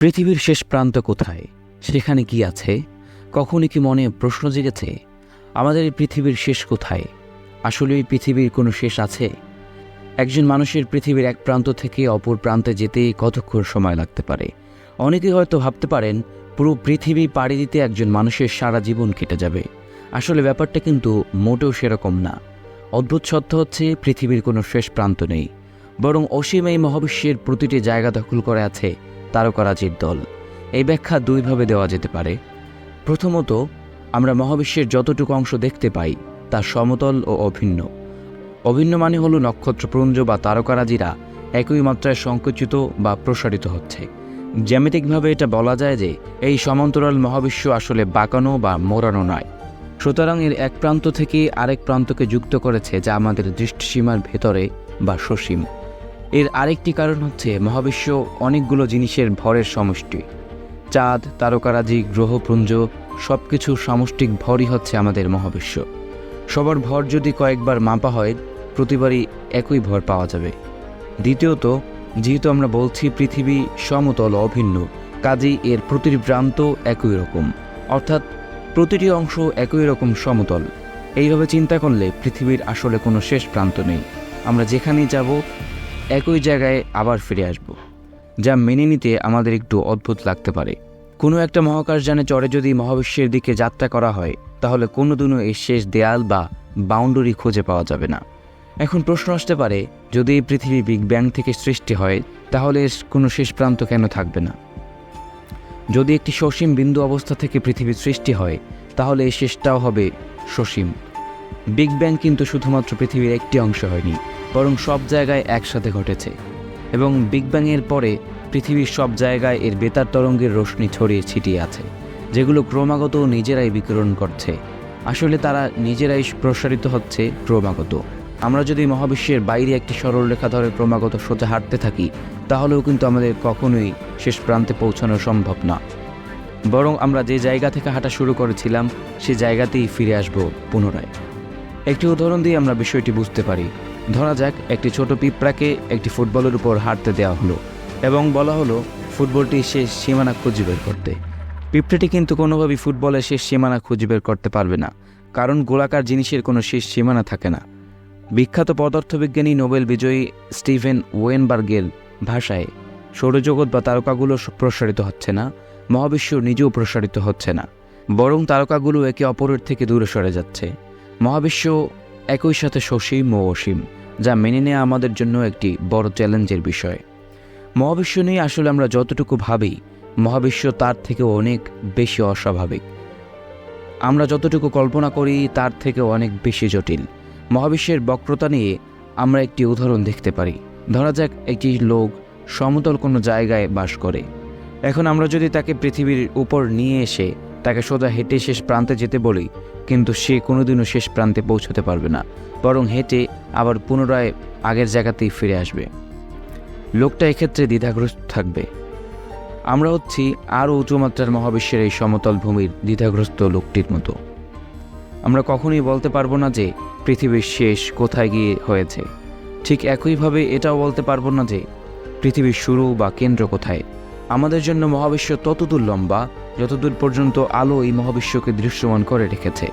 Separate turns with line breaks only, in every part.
পৃথিবীর শেষ প্রান্ত কোথায়? সেখানে কি আছে? কখনই কি মনে প্রশ্ন জেগেছে? আমাদের এই পৃথিবীর শেষ কোথায়? আসলে এই পৃথিবীর কোনো শেষ আছে? একজন মানুষের পৃথিবীর এক প্রান্ত থেকে অপর প্রান্তে যেতে কতক্ষণ সময় লাগতে পারে? অনেকে হয়তো ভাবতে পারেন, পুরো পৃথিবী পাড়ি দিতে একজন মানুষের সারা জীবন কেটে যাবে। আসলে ব্যাপারটা কিন্তু মোটেও সেরকম না। অদ্ভুত সত্য হচ্ছে, পৃথিবীর কোনো শেষ প্রান্ত নেই। বরং অসীম এই মহাবিশ্বের প্রতিটি জায়গা দখল করে আছে। তারকারাজির দল। এই ব্যাখ্যা দুইভাবে দেওয়া যেতে পারে। প্রথমত, আমরা মহাবিশ্বের যতটুকু অংশ দেখতে পাই, তা সমতল ও অভিন্ন। অভিন্ন মানে হল নক্ষত্রপুঞ্জ বা তারকারাজিরা একই মাত্রায় সংকুচিত বা প্রসারিত হচ্ছে। জ্যামিতিকভাবে এটা বলা যায় যে, এই সমান্তরাল মহাবিশ্ব আসলে বাঁকানো বা মোড়ানো নয়। সুতরাং এর এক প্রান্ত থেকে আরেক প্রান্তকে যুক্ত করেছে যা আমাদের দৃষ্টিসীমার ভেতরে বা সসীম। এর আরেকটি কারণ হচ্ছে মহাবিশ্ব অনেকগুলো জিনিসের ভরের সমষ্টি। চাঁদ, তারকারাজি, গ্রহপুঞ্জ সব কিছুর সামষ্টিক ভরই হচ্ছে আমাদের মহাবিশ্ব। সবার ভর যদি কয়েকবার মাপা হয়, প্রতিবারই একই ভর পাওয়া যাবে। দ্বিতীয়ত, যেহেতু আমরা বলছি পৃথিবী সমতল অভিন্ন, কাজেই এর প্রতিটি প্রান্ত একই রকম। অর্থাৎ প্রতিটি অংশ একই রকম সমতল। এইভাবে চিন্তা করলে পৃথিবীর আসলে কোনো শেষ প্রান্ত নেই। আমরা যেখানেই যাব একই জায়গায় আবার ফিরে আসব, যা মেনে নিতে আমাদের একটু অদ্ভুত লাগতে পারে। কোনো একটা মহাকাশ মহাকাশযানে চড়ে যদি মহাবিশ্বের দিকে যাত্রা করা হয়, তাহলে কোনো দিনও এই শেষ দেয়াল বা বাউন্ডারি খুঁজে পাওয়া যাবে না। এখন প্রশ্ন আসতে পারে, যদি এই পৃথিবী বিগ ব্যাং থেকে সৃষ্টি হয়, তাহলে এর কোনো শেষ প্রান্ত কেন থাকবে না? যদি একটি সসীম বিন্দু অবস্থা থেকে পৃথিবীর সৃষ্টি হয়, তাহলে এই শেষটাও হবে সসীম। বিগ ব্যাং কিন্তু শুধুমাত্র পৃথিবীর একটি অংশ হয়নি, বরং সব জায়গায় একসাথে ঘটেছে। এবং বিগ ব্যাংয়ের পরে পৃথিবীর সব জায়গায় এর বেতার তরঙ্গের রশ্মি ছড়িয়ে ছিটিয়ে আছে, যেগুলো ক্রমাগত নিজেরাই বিকিরণ করছে। আসলে তারা নিজেরাই প্রসারিত হচ্ছে ক্রমাগত। আমরা যদি মহাবিশ্বের বাইরে একটি সরল রেখা ধরে ক্রমাগত সোজা হাঁটতে থাকি, তাহলেও কিন্তু আমাদের কখনোই শেষ প্রান্তে পৌঁছানো সম্ভব না। বরং আমরা যে জায়গা থেকে হাঁটা শুরু করেছিলাম, সে জায়গাতেই ফিরে আসব পুনরায়। একটি উদাহরণ দিয়ে আমরা বিষয়টি বুঝতে পারি। ধরা যাক, একটি ছোট পিঁপড়াকে একটি ফুটবলের উপর হাঁটতে দেওয়া হলো এবং বলা হলো, ফুটবলটি শেষ সীমানা খুঁজে বের করতে। পিঁপড়েটি কিন্তু কোনোভাবেই ফুটবলের শেষ সীমানা খুঁজে বের করতে পারবে না, কারণ গোলাকার জিনিসের কোনো শেষ সীমানা থাকে না। বিখ্যাত পদার্থবিজ্ঞানী, নোবেল বিজয়ী স্টিভেন ওয়েনবার্গের ভাষায়, সৌরজগৎ বা তারকাগুলো প্রসারিত হচ্ছে না, মহাবিশ্ব নিজেও প্রসারিত হচ্ছে না, বরং তারকাগুলো একে অপরের থেকে দূরে সরে যাচ্ছে। মহাবিশ্ব একই সাথে সসীম ও অসীম, যা মেনে নেওয়া আমাদের জন্য একটি বড় চ্যালেঞ্জের বিষয়। মহাবিশ্ব নিয়ে আসলে আমরা যতটুকু ভাবি, মহাবিশ্ব তার থেকেও অনেক বেশি অস্বাভাবিক। আমরা যতটুকু কল্পনা করি, তার থেকেও অনেক বেশি জটিল। মহাবিশ্বের বক্রতা নিয়ে আমরা একটি উদাহরণ দেখতে পারি। ধরা যাক, একটি লোক সমতল কোনো জায়গায় বাস করে। এখন আমরা যদি তাকে পৃথিবীর উপর নিয়ে এসে তাকে সোজা হেঁটে শেষ প্রান্তে যেতে বলি, কিন্তু সে কোনোদিনও শেষ প্রান্তে পৌঁছতে পারবে না, বরং হেঁটে আবার পুনরায় আগের জায়গাতেই ফিরে আসবে। লোকটা এক্ষেত্রে দ্বিধাগ্রস্ত থাকবে। আমরা হচ্ছি আরও উঁচুমাত্রার মহাবিশ্বের এই সমতল ভূমির দ্বিধাগ্রস্ত লোকটির মতো। আমরা কখনোই বলতে পারব না যে পৃথিবীর শেষ কোথায় গিয়ে হয়েছে। ঠিক একইভাবে এটাও বলতে পারব না যে পৃথিবীর শুরু বা কেন্দ্র কোথায়। আমাদের জন্য মহাবিশ্ব ততদূর লম্বা যতদূর পর্যন্ত আলো এই মহাবিশ্বকে দৃশ্যমান করে রেখেছে,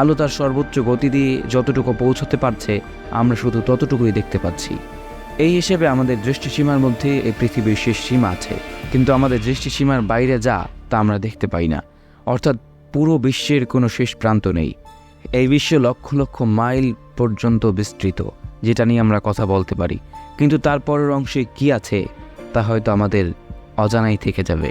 আলো তার সর্বোচ্চ গতি দিয়ে যতটুকু পৌঁছতে পারছে, আমরা শুধু ততটুকুই দেখতে পাচ্ছি। এই হিসেবে আমাদের দৃষ্টিসীমার মধ্যে এই পৃথিবীর শেষ সীমা আছে, কিন্তু আমাদের দৃষ্টিসীমার বাইরে যা, তা আমরা দেখতে পাই না। অর্থাৎ পুরো বিশ্বের কোনো শেষ প্রান্ত নেই। এই বিশ্ব লক্ষ লক্ষ মাইল পর্যন্ত বিস্তৃত, যেটা নিয়ে আমরা কথা বলতে পারি। কিন্তু তারপরের অংশে কি আছে, তা হয়তো আমাদের অজানাই থেকে যাবে।